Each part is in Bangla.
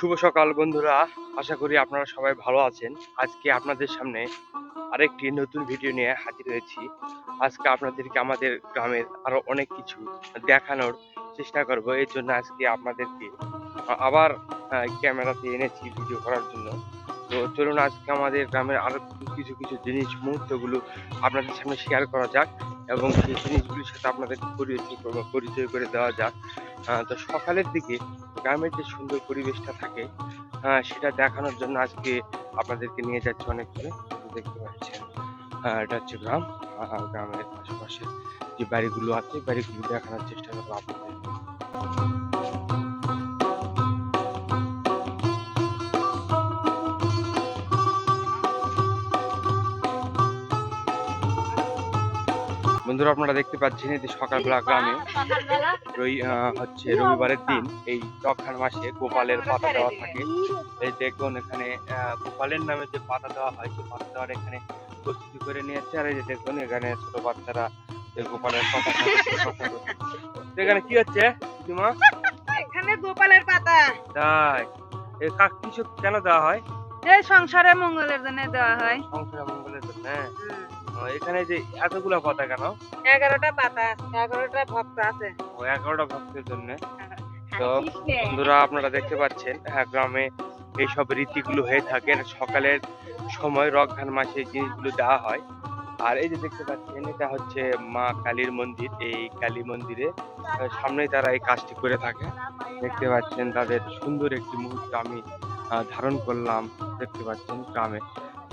শুভ সকাল বন্ধুরা। আশা করি আপনারা সবাই ভালো আছেন। আজকে আপনাদের সামনে আরেকটি নতুন ভিডিও নিয়ে হাজির হয়েছি। আজকে আপনাদেরকে আমাদের গ্রামের আরও অনেক কিছু দেখানোর চেষ্টা করব। এর জন্য আজকে আপনাদেরকে আবার ক্যামেরাতে এনেছি ভিডিও করার জন্য। তো চলুন আজকে আমাদের গ্রামের আরও কিছু কিছু জিনিস, মুহূর্তগুলো আপনাদের সামনে শেয়ার করা যাক এবং সেই জিনিসগুলির সাথে আপনাদের পরিচয় পরিচয় করে দেওয়া যাক। তো সকালের দিকে গ্রামের যে সুন্দর পরিবেশটা থাকে হ্যাঁ সেটা দেখানোর জন্য আজকে আপনাদেরকে নিয়ে যাচ্ছে অনেক দূরে দেখতে পাচ্ছেন হ্যাঁ এটা হচ্ছে গ্রাম। গ্রামের আশেপাশে যে বাড়িগুলো আছে, বাড়িগুলো দেখানোর চেষ্টা করব আপনাদের। বন্ধুরা আপনারা দেখতে পাচ্ছেন যে সকালবেলা গ্রামে রই হচ্ছে রবিবারের দিন এই রক্ষার মাসে গোপালের পাতা দেওয়া থাকে। এই দেখুন এখানে গোপালের নামে যে পাতা দেওয়া হয় সেই পাতা দেওয়ার এখানে প্রস্তুতি করে নিয়েছে। আর এই যে দেখুন এখানে ছোট বাচ্চারা এই গোপালের কথা বলছে, কথা বলছে। তো এখানে কি হচ্ছে দিদিমা এখানে গোপালের পাতা। তাই। এ কাক কিছু কেন দেওয়া হয়? এই সংসারে মঙ্গলের জন্য দেওয়া হয়। সংসার মঙ্গলের জন্য? হ্যাঁ এখানে যে এতগুলো পাতা কেন? এগারোটা পাতা এগারোটা ভক্ত আছে। ও এগারোটা ভক্তের জন্য। তো বন্ধুরা আপনারা দেখতে পাচ্ছেন হ্যাঁ গ্রামে এইসব রীতিগুলো হয়ে থাকে। সকালের সময় রক্ষান মাসে জিনিসগুলো দেওয়া হয়। আর এই যে দেখতে পাচ্ছেন এটা হচ্ছে মা কালীর মন্দির। এই কালী মন্দিরে সামনেই তারা এই কাজটি করে থাকে। দেখতে পাচ্ছেন তাদের সুন্দর একটি মুহূর্ত আমি ধারণ করলাম। দেখতে পাচ্ছেন গ্রামে।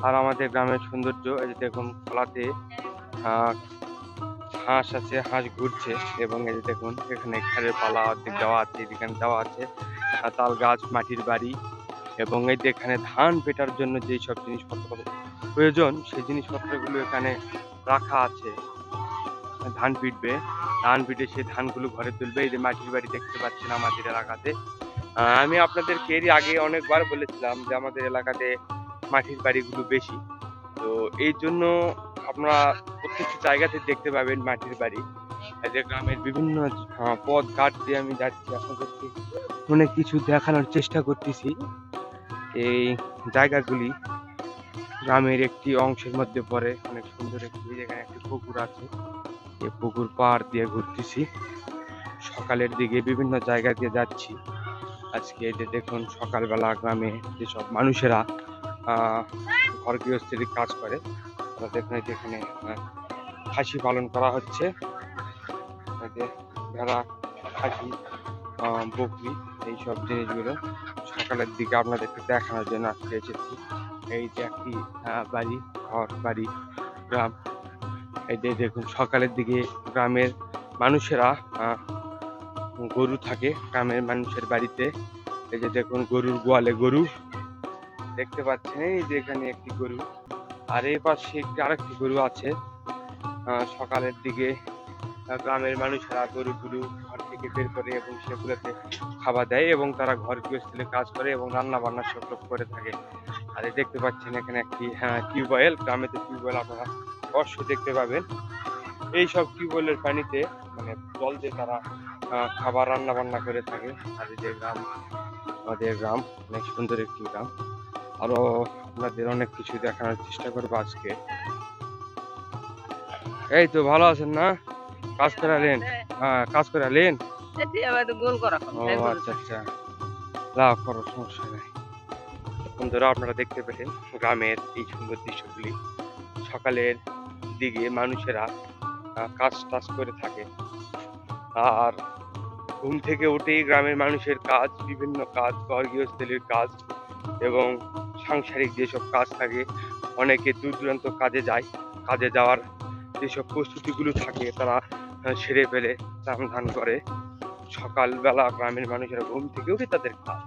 আর আমাদের গ্রামের সৌন্দর্য, এই যে দেখুন খোলাতে হাঁস আছে, হাঁস ঘুরছে এবং এই যে দেখুন এখানে খেরের পালা অর্ধেক দেওয়া আছে, এখানে দেওয়া আছে তাল গাছ, মাটির বাড়ি এবং এই যে এখানে ধান পেটার জন্য যেই সব জিনিসপত্র প্রয়োজন, সেই জিনিসপত্রগুলো এখানে রাখা আছে। ধান পিটবে, ধান পিটে সেই ধানগুলো ঘরে তুলবে, এই যে মাটির বাড়ি দেখতে পাচ্ছেন আমাদের এলাকাতে। আমি আপনাদেরকে এরই আগে অনেকবার বলেছিলাম যে আমাদের এলাকাতে মাটির বাড়িগুলো বেশি। তো এই জন্য আপনারা প্রত্যেকটি জায়গাতে দেখতে পাবেন মাটির বাড়ি। যে গ্রামের বিভিন্ন পথ ঘাট দিয়ে আমি যাচ্ছি আপনাদেরকে। অনেক কিছু দেখানোর চেষ্টা করতেছি। এই জায়গাগুলি গ্রামের একটি অংশের মধ্যে পড়ে। অনেক সুন্দর একটি যেখানে একটি পুকুর আছে। এই পুকুর পাড় দিয়ে ঘুরতেছি। সকালের দিকে বিভিন্ন জায়গা দিয়ে যাচ্ছি। আজকে যে দেখুন, সকালবেলা গ্রামে যেসব মানুষেরা ঘর গৃহস্থির কাজ করে। তারা এই যে এখানে খাসি পালন করা হচ্ছে। ভেড়া, খাসি বকরি, এইসব জিনিসগুলো সকালের দিকে আপনাদেরকে দেখানোর জন্য আজকে এসেছি। এই যে একটি বাড়ি, ঘর, বাড়ি, গ্রাম। এই যে দেখুন, সকালের দিকে গ্রামের মানুষেরা গরু থাকে গ্রামের মানুষের বাড়িতে। এই যে দেখুন, গরুর গোয়ালে গরু। দেখতে পাচ্ছেন এই যে এখানে একটি গরু। আর এই পাশে একটি আরেকটি গরু আছে। সকালের দিকে গ্রামের মানুষেরা গরুগুলো ঘর থেকে বের করে এবং সেগুলোতে খাবার দেয় এবং তারা ঘর গৃহস্থলে কাজ করে এবং রান্না বান্না সব করে থাকে। আর দেখতে পাচ্ছেন এখানে একটি হ্যাঁ টিউবওয়েল। গ্রামে তো টিউবওয়েল আপনারা অবশ্যই দেখতে পাবেন। এই সব টিউবওয়েলের পানিতে মানে জল দিয়ে তারা খাবার রান্না বান্না করে থাকে। আর যে গ্রাম, আমাদের গ্রাম, অনেক সুন্দর একটি গ্রাম। আরও আপনাদের অনেক কিছু দেখানোর চেষ্টা করব আজকে। এই তো ভালো আছেন না? কাজ করে আলেন হ্যাঁ কাজ করে আলেন এটি আবার গোল করা ও আচ্ছা আচ্ছা। লাভ করো সমস্যা নাই। বন্ধুরা আপনারা দেখতে পেলেন গ্রামের এই সুন্দর দৃশ্যগুলি। সকালের দিকে মানুষেরা কাজ টাজ করে থাকে। আর ঘুম থেকে উঠেই গ্রামের মানুষের কাজ বিভিন্ন কাজ ঘর গৃহস্থলীর কাজ এবং সাংসারিক যেসব কাজ থাকে, অনেকে দূর দূরান্ত কাজে যায়, কাজে যাওয়ার যেসব প্রস্তুতিগুলো থাকে তারা সেরে ফেলে, স্নান ধান করে। সকালবেলা গ্রামের মানুষেরা ঘুম থেকে উঠে তাদের কাজ,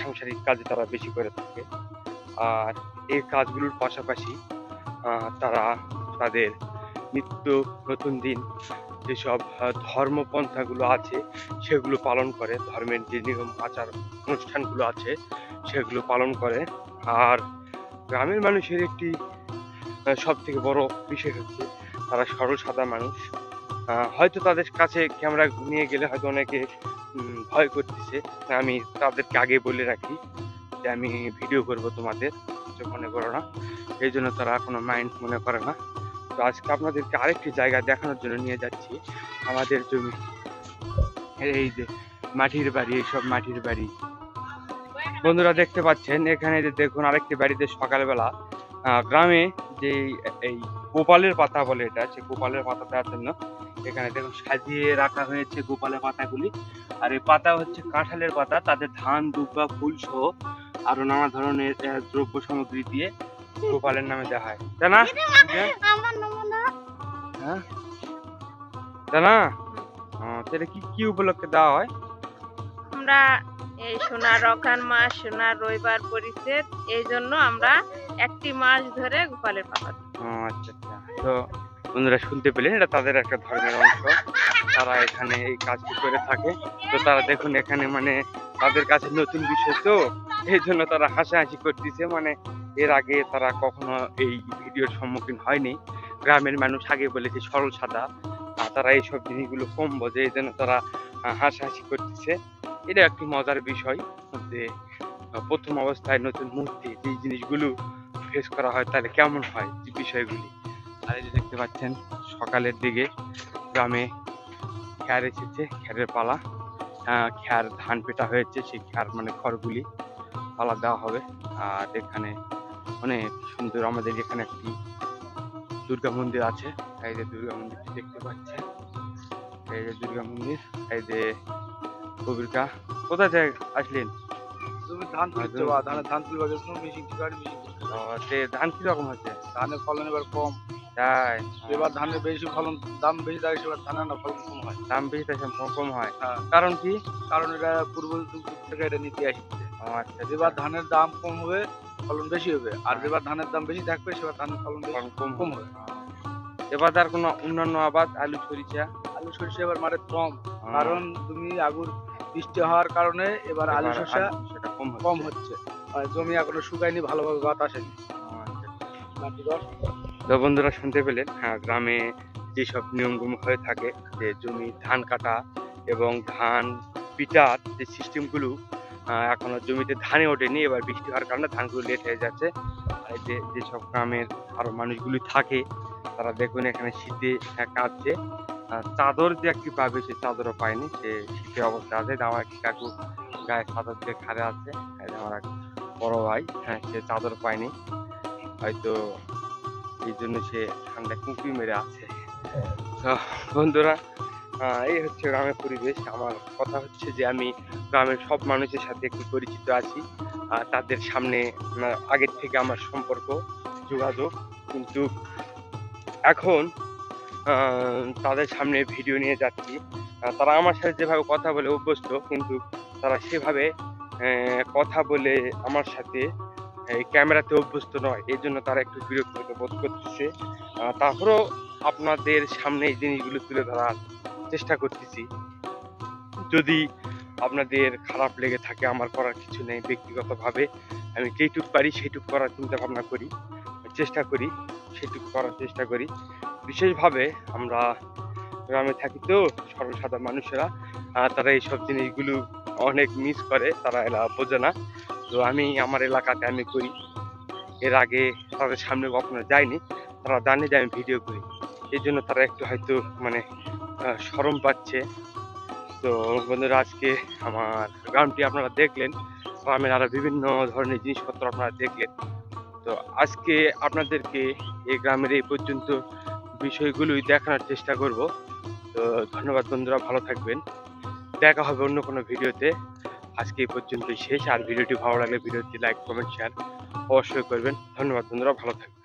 সাংসারিক কাজে তারা বেশি করে থাকে। আর এই কাজগুলোর পাশাপাশি তারা তাদের নিত্য নতুন দিন যেসব ধর্মপন্থাগুলো আছে, সেগুলো পালন করে, ধর্মের যে নিয়ম, আচার, অনুষ্ঠানগুলো আছে, সেগুলো পালন করে। আর গ্রামের মানুষের একটি সব থেকে বড় বিষয় হচ্ছে, তারা সরল, সাদা মানুষ। হয়তো তাদের কাছে ক্যামেরা নিয়ে গেলে হয়তো অনেকে ভয় করতেছে। আমি তাদেরকে আগে বলে রাখি যে, আমি ভিডিও করব তোমাদের মনে করো না। এই জন্য তারা কোনো মাইন্ড মনে করে না। তো আজকে আপনাদেরকে আরেকটি জায়গা দেখানোর জন্য নিয়ে যাচ্ছি। আমাদের জমি। এই যে মাটির বাড়ি, এইসব মাটির বাড়ি। বন্ধুরা দেখতে পাচ্ছেন, এখানে যে দেখুন আরেকটি বাড়িতে সকালবেলা গ্রামে যে এই গোপালের পাতা বলে এটা সে গোপালের পাতা দেওয়ার জন্য এখানে দেখুন সাজিয়ে রাখা হয়েছে গোপালের পাতাগুলি। আর এই পাতা হচ্ছে কাঁঠালের পাতা তাদের ধান দুব্বা ফুল সহ আরও নানা ধরনের দ্রব্য সামগ্রী দিয়ে গোপালের নামে দেওয়া হয়। তাই না হ্যাঁ? হ্যাঁ? তাই না সেটা কি কি উপলক্ষে দেওয়া হয়? আমরা এই সোনার রকান মাস সোনার রবিবার পরিচ্ছেদ এই জন্য আমরা একটি মাস ধরে গোপালের পাতা আচ্ছা আচ্ছা। তো বন্ধুরা শুনতে পেলেন এটা তাদের একটা ধর্মের অংশ। তারা এখানে এই কাজটি করে থাকে। তো তারা দেখুন এখানে মানে তাদের কাছে নতুন বিষয় তো এই জন্য তারা হাসাহাসি করতেছে। মানে এর আগে তারা কখনো এই ভিডিওর সম্মুখীন হয়নি। গ্রামের মানুষ আগে বলেছে, সরল সাদা। তারা এইসব জিনিসগুলো কম বোঝে, এই জন্য তারা হাসাহাসি করতেছে। এটা একটি মজার বিষয় যে প্রথম অবস্থায় নতুন মূর্তি, যে জিনিসগুলো ফেস করা হয়, তাহলে কেমন হয় যে বিষয়গুলি? আর এই যে দেখতে পাচ্ছেন, সকালের দিকে গ্রামে খ্যার এসেছে খ্যারের পালা। খ্যার ধান পেটা হয়েছে, সেই খ্যার মানে খড়গুলি পালা দেওয়া হবে। আর এখানে অনেক সুন্দর আমাদের এখানে একটি দুর্গা মন্দির আছে। এই যে দুর্গা মন্দিরটি দেখতে পাচ্ছেন এই যে দুর্গা মন্দির এই যে কবিরকা। কোথা থেকে আসলেন? ধান তুলতে ধানের ধান তুলবা গেছো মেশিন ঠিক আছে মেশিন ধান কীরকম হচ্ছে ধানের ফলন এবার কম। তাই? এবার ধানের বেশি ফলন দাম বেশি থাকে সেবার ধানের না ফলন কম হয়। দাম বেশি থাকে কম হয়। হ্যাঁ। কারণ কি? কারণ এটা পূর্ব থেকে এটা নীতি আসছে। ও আচ্ছা যেবার ধানের দাম কম হবে ফলন বেশি হবে। আর যেবার ধানের দাম বেশি থাকবে সেবার ধানের ফলন কম কম হবে। এবার তার কোনো অন্যান্য আবাদ? আলু সরিষা? আলু সরষে এবার মারে কম। কারণ তুমি আগুর বৃষ্টি হওয়ার কারণে এবার আলু শসা সেটা কম হচ্ছে। কম হচ্ছে। জমি এখনও শুকায়নি ভালোভাবে বাত আসেনি। ও আচ্ছা। তো বন্ধুরা শুনতে পেলেন হ্যাঁ গ্রামে যেসব নিয়মগুলো হয়ে থাকে যে জমি ধান কাটা এবং ধান পিটার যে সিস্টেমগুলো এখনও জমিতে ধানে ওঠেনি। এবার বৃষ্টি হওয়ার কারণে ধানগুলো লেট হয়ে যাচ্ছে। আর যে, যেসব গ্রামের আরও মানুষগুলি থাকে, তারা দেখুন এখানে শীতে কাঁদছে। চাদর যে একটি পাবে সে চাদরও পায়নি। সে শীতের অবস্থা আছে। আমার একটি কাকু গায়ে চাদর দিয়ে খাড়ে আছে। আমার এক বড় ভাই হ্যাঁ সে চাদর পায়নি। হয়তো এই জন্য সে ঠান্ডা কুঁকি মেরে আছে। বন্ধুরা এই হচ্ছে গ্রামের পরিবেশ। আমার কথা হচ্ছে যে, আমি গ্রামের সব মানুষের সাথে একটু পরিচিত আছি। তাদের সামনে আগের থেকে আমার সম্পর্ক, যোগাযোগ। কিন্তু এখন তাদের সামনে ভিডিও নিয়ে যাচ্ছি। তারা আমার সাথে যেভাবে কথা বলে অভ্যস্ত, কিন্তু তারা সেভাবে কথা বলে আমার সাথে ক্যামেরাতে অভ্যস্ত নয়। এই জন্য তারা একটু বিরক্ত বোধ করতেছে। তারপরেও আপনাদের সামনে এই জিনিসগুলো তুলে ধরার চেষ্টা করতেছি। যদি আপনাদের খারাপ লেগে থাকে, আমার করার কিছু নেই ব্যক্তিগতভাবে, আমি যেটুক পারি সেইটুক করার চিন্তা ভাবনা করি, চেষ্টা করি, সেটুকু করার চেষ্টা করি। বিশেষভাবে আমরা গ্রামে থাকি তো সর্বসাধারণ মানুষেরা তারা এইসব জিনিসগুলো অনেক মিস করে, তারা এলা বোঝে না। তো আমি আমার এলাকাতে আমি করি। এর আগে তাদের সামনে কখনো যায়নি তারা জানে যে আমি ভিডিও করি। এই জন্য তারা একটু হয়তো মানে শরম পাচ্ছে। তো বন্ধুরা, আজকে আমার গ্রামটি আপনারা দেখলেন, গ্রামের আরও বিভিন্ন ধরনের জিনিসপত্র আপনারা দেখলেন। তো আজকে আপনাদেরকে এই গ্রামের এই পর্যন্ত বিষয়গুলোই দেখানোর চেষ্টা করব। তো ধন্যবাদ বন্ধুরা, ভালো থাকবেন। দেখা হবে অন্য কোনো ভিডিওতে। আজকে এই পর্যন্তই শেষ। আর ভিডিওটি ভালো লাগলে ভিডিওটি লাইক, কমেন্ট শেয়ার অবশ্যই করবেন। ধন্যবাদ বন্ধুরা, ভালো থাকবেন।